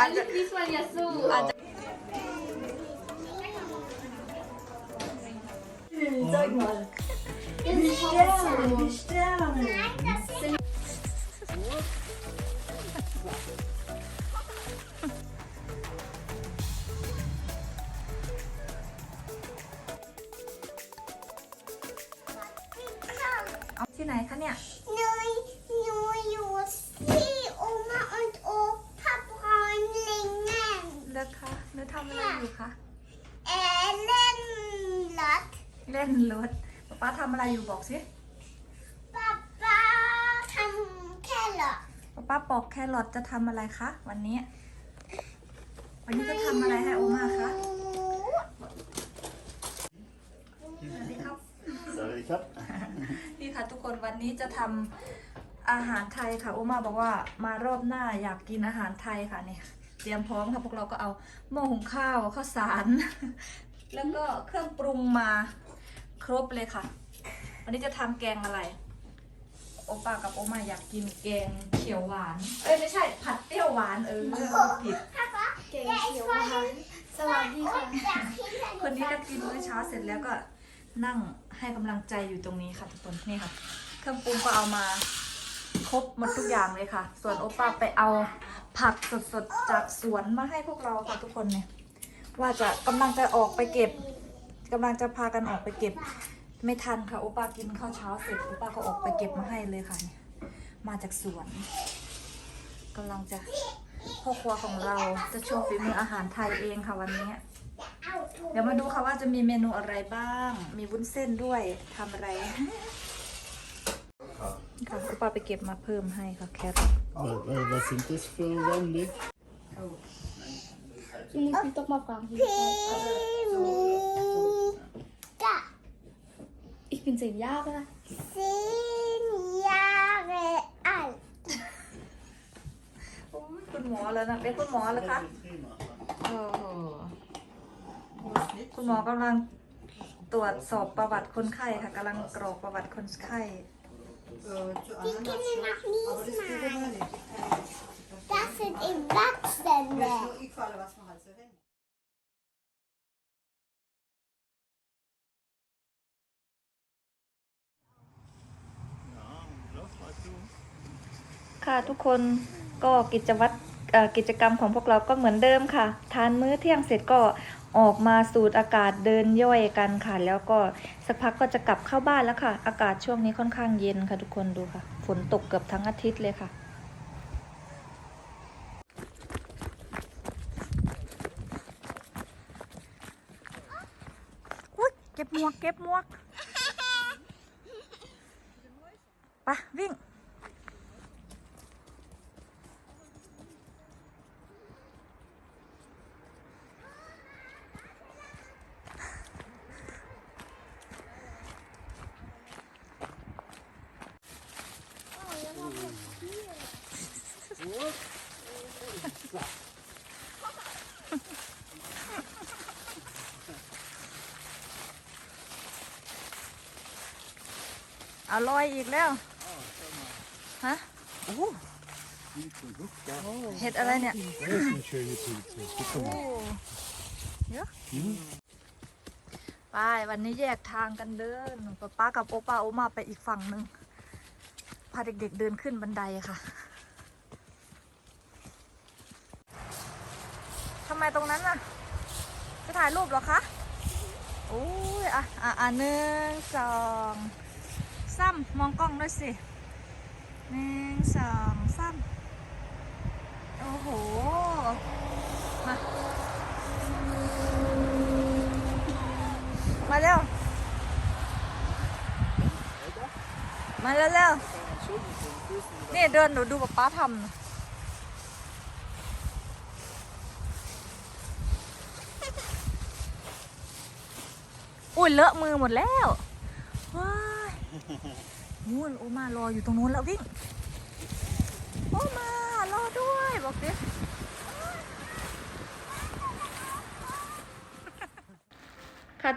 อาจจะ This one Yasu. อาจจะ ล่นรถป๊าป๊าทำอะไรอยู่บอกสิ Pappa kan Keller. ป๊าป๊าปอกแครอทจะทำอะไรคะวันนี้ วันนี้จะทำอะไรให้โอมาคะสวัสดีครับ สวัสดีครับนี่ค่ะทุกคนวันนี้จะทำอาหารไทยค่ะโอมาบอกว่ามารอบหน้าอยากกินอาหารไทยค่ะนี่เตรียมพร้อมค่ะพวกเราก็เอาหม้อหุงข้าวข้าวสาร แล้วก็เครื่องปรุงมา ครบเลยค่ะ วันนี้จะทำแกงอะไร โอป้ากับโอมาอยากกินแกงเขียวหวาน เอ้ยไม่ใช่ผัดเปรี้ยวหวานเออผิด Papa, Okay, der ist von Johann. den Sawadee und ka. der Kinder. คนนี้ก็กินมื้อเช้าเสร็จแล้วก็นั่งให้กำลังใจอยู่ตรงนี้ค่ะทุกคนนี่ค่ะเครื่องปรุงก็เอามาครบหมดทุกอย่างเลยค่ะ ส่วนโอป้าไปเอาผักสดๆจากสวนมาให้พวกเราค่ะทุกคนเนี่ย ว่าจะกำลังจะออกไปเก็บ กำลังจะพากันออกไปเก็บ ไม่ทันค่ะโอป้ากินข้าวเช้าเสร็จโอป้าก็ออกไปเก็บมาให้เลยค่ะเนี่ยมาจากสวนกำลังจะพ่อครัวของเราจะโชว์ฝีมืออาหารไทยเองค่ะวันนี้ เดี๋ยวมาดูค่ะว่าจะมีเมนูอะไรบ้าง มีวุ้นเส้นด้วยทำอะไรค่ะคุณป้าไปเก็บมาเพิ่มให้ค่ะแครอท Vad, vad, vad sind das für Wände? Du musst mich doch mal fragen. Ich bin zehn Jahre. Zehn Jahre alt. โอ้ยคุณหมอแล้วนะเป็นคุณหมอแล้วคะโอ้โหคุณหมอกำลังตรวจสอบประวัติคนไข้ค่ะกำลังกรอกประวัติคนไข้ Die können noch nie malen. Das sind Erwachsene. halt ค่ะทุกคนก็กิจวัตรกิจกรรมของพวกเราก็เหมือนเดิมค่ะ ทานมื้อเที่ยงเสร็จก็ออกมาสูดอากาศเดินย่อยกันค่ะ แล้วก็สักพักก็จะกลับเข้าบ้านแล้วค่ะ อากาศช่วงนี้ค่อนข้างเย็นค่ะทุกคนดูค่ะ ฝนตกเกือบทั้งอาทิตย์เลยค่ะเก็บมวกเก็บมวก เอาลอยอีกแล้ว ฮะโอ้โหเห็ดอะไรเนี่ย Das ist eine schöne Pilze. Guck โอ้ mal. เยอะไปวันนี้แยกทางกันเดินป๊าป๊ากับโอป้าโอมาไปอีกฝั่งหนึ่งพาเด็กๆเดินขึ้นบันไดค่ะทำ ไมตรงนั้นน่ะ จะถ่ายรูปหรอคะโอ้ยอะอะอะหนึ่งสองซ้ำมองกล้องด้วยสิหนึ่งสองซ้ำโอ้โห มา มาเร็ว มาเร็วเร็วนี่เดินหนูดูป๊าป๊าทำ อุ้ยเลอะมือหมดแล้วว้ายนู่นโอมารออยู่ตรงนู้นแล้ววิ่งโอมารอด้วยบอกดิ ค่ะ ค่ะ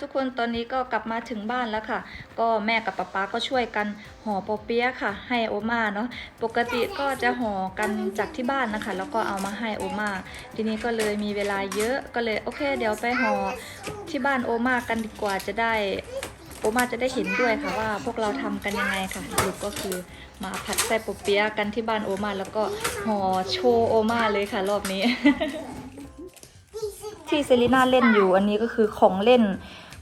ทุกคนตอนนี้ก็กลับมาถึงบ้านแล้วค่ะ ก็แม่กับป๊าป๊าก็ช่วยกันห่อปอเปี๊ยะค่ะ ให้โอมาเนาะปกติก็จะห่อกันจากที่บ้านนะคะ แล้วก็เอามาให้โอมาทีนี้ก็เลยมีเวลาเยอะก็เลยโอเค เดี๋ยวไปห่อที่บ้านโอมากันดีกว่าจะได้โอมาจะได้เห็นด้วยค่ะว่าพวกเราทำกันยังไงค่ะสรุปก็คือมาผัดไส้ปอเปี๊ยะกันที่บ้านโอมาแล้วก็ห่อโชว์โอมาเลยค่ะ รอบนี้ที่เซรีน่าเล่นอยู่อันนี้ก็คือของเล่น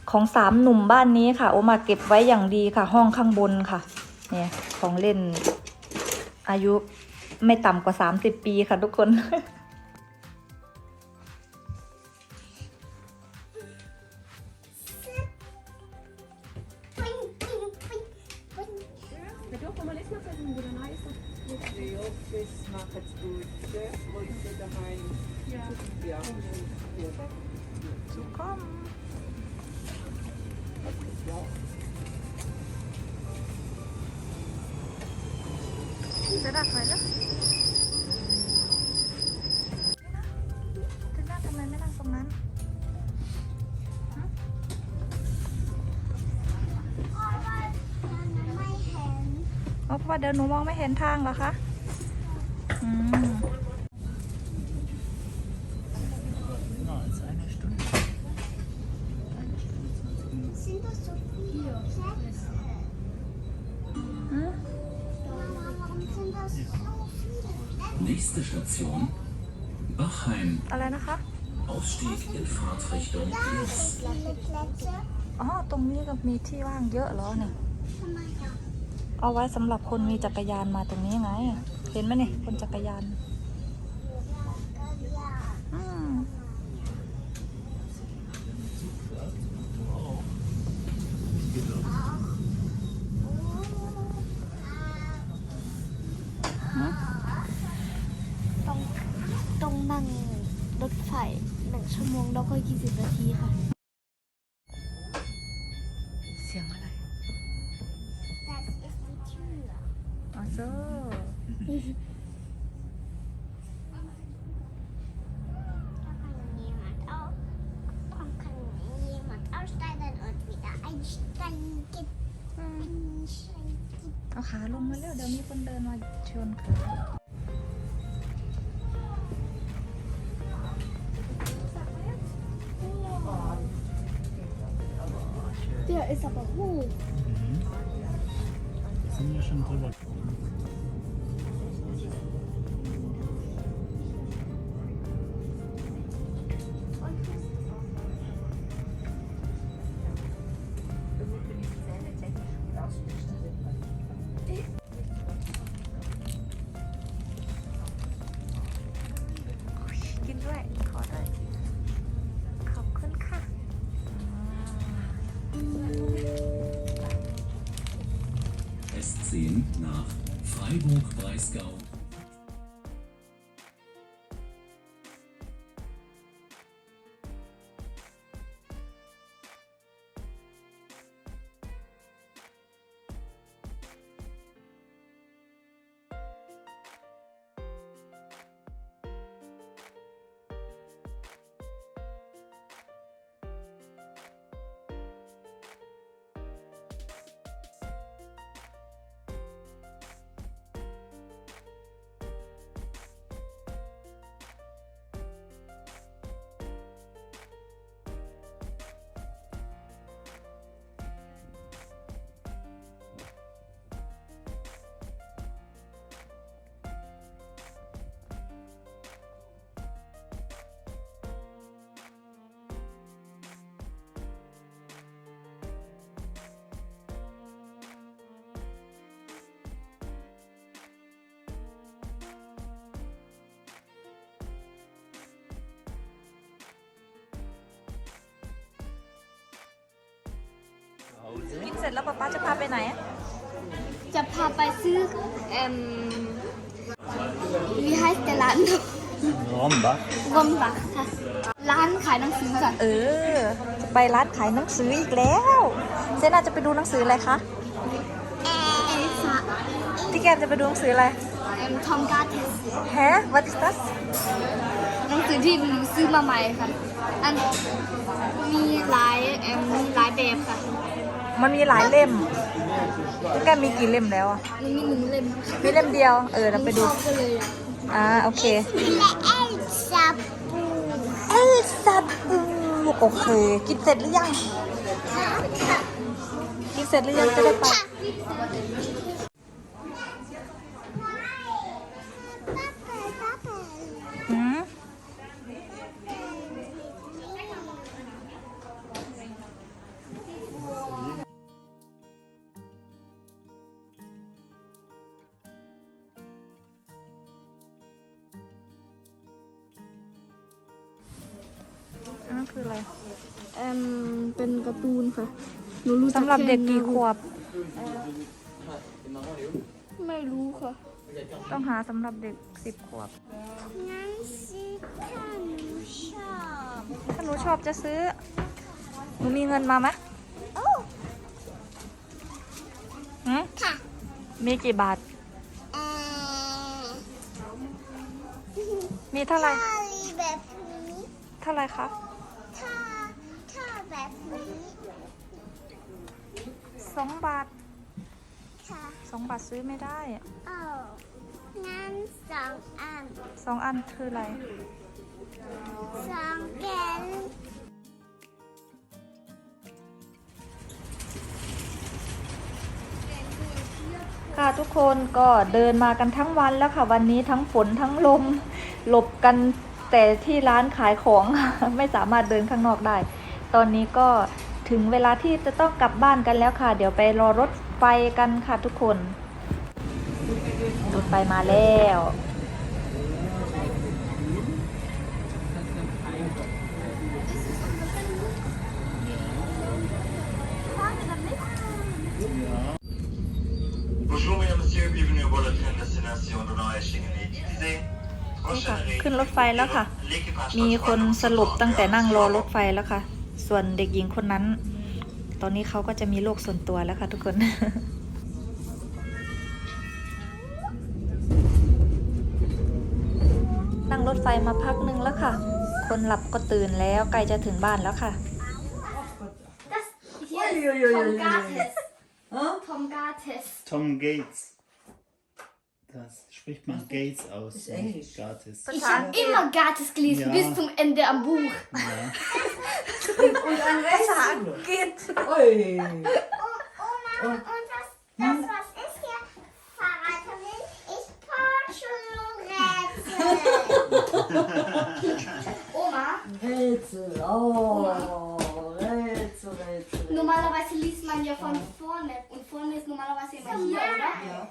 ของสามหนุ่มบ้านนี้ค่ะ โอมาเก็บไว้อย่างดีค่ะ ห้องข้างบนค่ะ เนี่ยของเล่นอายุไม่ต่ำกว่า30ปีค่ะทุกคน Die Office macht จะดักไหมล่ะจะนั่งทำไมไม่นั่งตรงนั้นฮะอ๋อเพราะว่าเดี๋ยวหนูมองไม่เห็นทางเหรอคะ อืม Station Bachheim. อะไรนะคะ Ausstieg in Fahrtrichtung links. viele Plätze? อ๋อ ตรงนี้ก็มีที่ว่างเยอะเหรอเนี่ย Guck mal da. เอาไว้สำหรับคนมีจักรยานมาตรงนี้ไง เห็นไหมนี่คนจักรยาน อืม ต้องต้องนั่งรถไฟหนึ่ งชั่วโมงแล้วก็ยี่สิบนาทีค่ะ เสียงอะไร Das ist die Tür. อ๋อโซ่ Da kann jemand auf. Dann kann jemand aussteigen und wieder einsteigen. Einsteigen. เอาขาลงมาเร็วเดี๋ยวมีคนเดินมาชนขา Der ist aber hoch. Mhm. Da sind wir schon drüber. S10 nach Freiburg-Breisgau. เสร็จแล้วป๊าป๊าจะพาไปไหนอะจะพาไปซื้อเอ่ม wie heißt der Laden Rombach. รวมบักค่ะ ร้านขายหนังสือค่ะเออ จะไปร้านขายหนังสืออีกแล้ว เซน่าจะไปดูหนังสืออะไรคะเอลิซาพี่แกมจะไปดูหนังสืออะไรเอ็ม ähm, Tom Gates แฮะ what is that หนังสือที่หนูซื้อมาใหม่ค่ะ อันมีหลายเอ่มมีหลายแบบค่ะ มันมีหลายเล่มพี่แกมีกี่เล่มแล้วอะมันมีหนึ่งเล่มมีเล่มเดียว เออเราไปดู ชอบกันเลยอะอ่าโอเค Elsa เอลซับอูโอเค กินเสร็จหรือยัง กินเสร็จหรือยังจะได้ไป การ์ตูนค่ะหนูรู้จัสำหรับเด็กกี่ขวบ ไม่รู้ค่ะ ต้องหาสำหรับเด็กสิบขวบงั้นสิถ้าหนูชอบถ้าหนูชอบจะซื้อ หนูมีเงินมาไหมโอ้หืมค่ะ มีกี่บาท เอ่อมีเท่าไหร่ ถ้าลีแบบนี้ เท่าไหร่คะถ้าถ้า แบบนี้สองบาทค่ะสองบาทซื้อไม่ได้อะโอ้งั้นสองอันสองอันคืออะไรสองแกนค่ะทุกคนก็เดินมากันทั้งวันแล้วค่ะ วันนี้ทั้งฝนทั้งลม หลบกันแต่ที่ร้านขายของ ไม่สามารถเดินข้างนอกได้ ตอนนี้ก็ถึงเวลาที่จะต้องกลับบ้านกันแล้วค่ะ เดี๋ยวไปรอรถไฟกันค่ะทุกคน รถไฟมาแล้ว Bonjour mesdames, messieurs, bienvenue au bord de train destination Donoy Shingani. Disais, นี่ค่ะขึ้นรถไฟแล้วค่ะ มีคนสลบตั้งแต่นั่งรอรถไฟแล้วค่ะ ส่วนเด็กหญิงคนนั้น ตอนนี้เขาก็จะมีโลกส่วนตัวแล้วค่ะทุกคนนั่งรถไฟมาพักหนึ่งแล้วค่ะ คนหลับก็ตื่นแล้วใกล้จะถึงบ้านแล้วค่ะ Hier ist Tom Gates. Tom Gates. Tom Gates. Das spricht man Gates aus. Ist Englisch. Gates. Ich habe immer Gates gelesen, Ja. bis zum Ende am Buch. Ja. Und ein Rätsel. Geht. Ui. Oma, und das, das was ist hier? Fahrradtermin ist Porsche Oma, Rätsel. Oh, Rätsel, Rätsel. normalerweise liest man ja von vorne. Und vorne ist normalerweise immer hier, oder? Ja,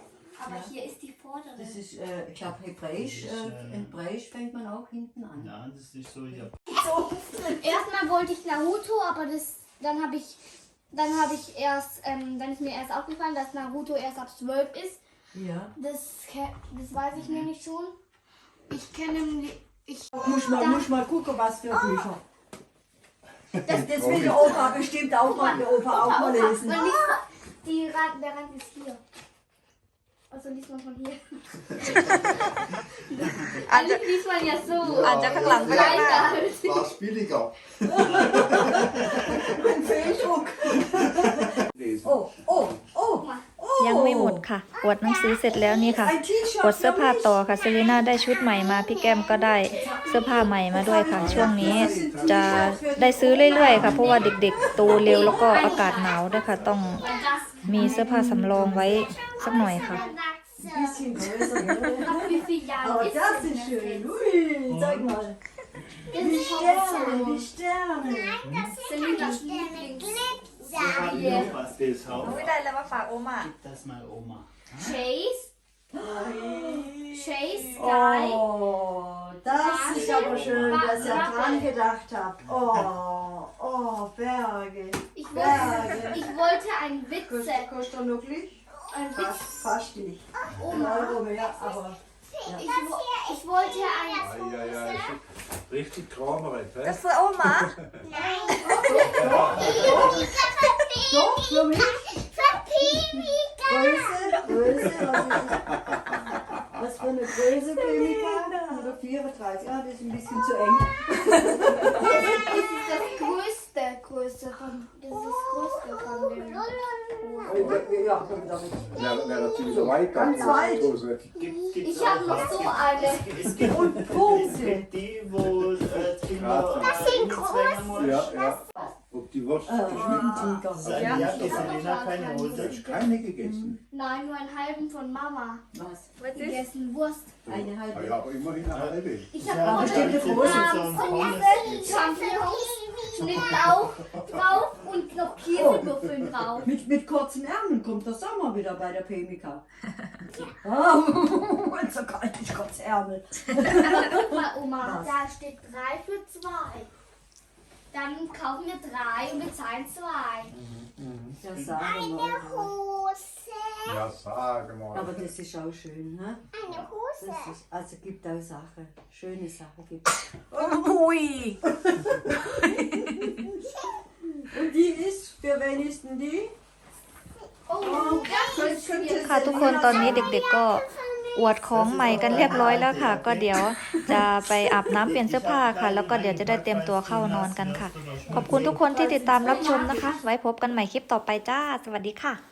Aber hier ist die vordere. das ist, äh, ich glaube, Hebräisch, äh, Hebräisch fängt man auch hinten an. ja, das ist so, ja. Erstmal wollte ich Naruto, aber das, dann habe ich, dann habe ich erst, ähm, dann ist mir erst aufgefallen, dass Naruto erst ab 12 ist. Ja. Das, das weiß ich nämlich schon. Ich kenne, ich, Muss mal, muss mal gucken, was für Bücher. Das, das will der Opa bestimmt auch mal, der Opa auch mal lesen. Liest, die Rand, der Rand ist hier. Also liest man von hier. Eigentlich liest man ja so. อาจจะข้างหลังไปข้างหน้า Weiter. War es billiger? Ein Fehldruck. Oh, oh, oh, ยังไม่หมดค่ะอวดหนังสือเสร็จแล้วนี่ค่ะ ein T-Shirt. กดเสื้อผ้าต่อค่ะเซรีน่าได้ชุดใหม่มา พี่แก้มก็ได้เสื้อผ้าใหม่มาด้วยค่ะ ช่วงนี้จะได้ซื้อเรื่อยๆ ค่ะ เพราะว่าเด็กๆโตเร็วแล้วก็อากาศหนาวด้วยค่ะ ต้อง Das มีเสื้อผ้าสำรองไว้สักหน่อยค่ะ Bisschen größer, gell? nach wie vielen Jahren Aber ist das denn ist schön. jetzt? Ui, zeig mal. Das Die ist schon Sterne, so. die Sterne. Selinas Lieblings. Ja. Was das Haus. ได้แล้วมาฝากโอมา Gib das mal Oma. Chase. Chase oh, Guy. Oh, das ist aber schön, dass ihr dran gedacht habt. Oh, oh, Berge. Ich wollte, Berge. ich wollte ein Witze. Kostet, kostet wirklich? Ein Witz. fast nicht. Oh, ein Oma. Euro mehr, aber. Ja. Ich, ich wollte ein. Ah, ja, ja, ist richtig kramerig. hä? Das war Oma. Nein. Doch, doch, doch. Doch, für mich was für eine Größe, Pemika? 134. Ja, das ist ein bisschen zu eng. Das ist das größte Größe von, das ist das größte von dem. Ja, komm damit. Ja, wäre natürlich so weit. Ganz weit. Ich habe noch so eine. Es gibt, Und es gibt die, wo äh, Das sind muss. Ja, ja. Ob die Wurst Äh, geschnitten Tiger. Sein Ja. Ich hab Selina, noch keine Hose. hast keine gegessen. Nein, nur einen halben von Mama. Was? Gegessen Wurst. Eine halbe. ja, aber immerhin eine halbe. Ich habe aber noch bestimmt eine eine große, Schnittlauch drauf und noch Käsewürfeln drauf. Mit, mit kurzen Ärmeln kommt der Sommer wieder bei der Pemika. Ja. Oh, so kalt, ich kurz Ärmel. Aber guck mal, Oma, Was? da steht drei für zwei. Dann kaufen wir drei und bezahlen zwei. Ja, sagen wir. Hose. Ja, sag mal. Aber das ist auch schön, ne? Eine Hose. Das ist, also gibt auch Sachen, schöne Sachen gibt. Ui! Und die ist, für wen ist denn die? Oh, ganz schön. ค่ะทุกคนตอนนี้เด็กๆก็ อวดของใหม่กันเรียบร้อยแล้วค่ะ ก็เดี๋ยวจะไปอาบน้ำเปลี่ยนเสื้อผ้าค่ะ แล้วก็เดี๋ยวจะได้เตรียมตัวเข้านอนกันค่ะ ขอบคุณทุกคนที่ติดตามรับชมนะคะ ไว้พบกันใหม่คลิปต่อไปจ้า สวัสดีค่ะ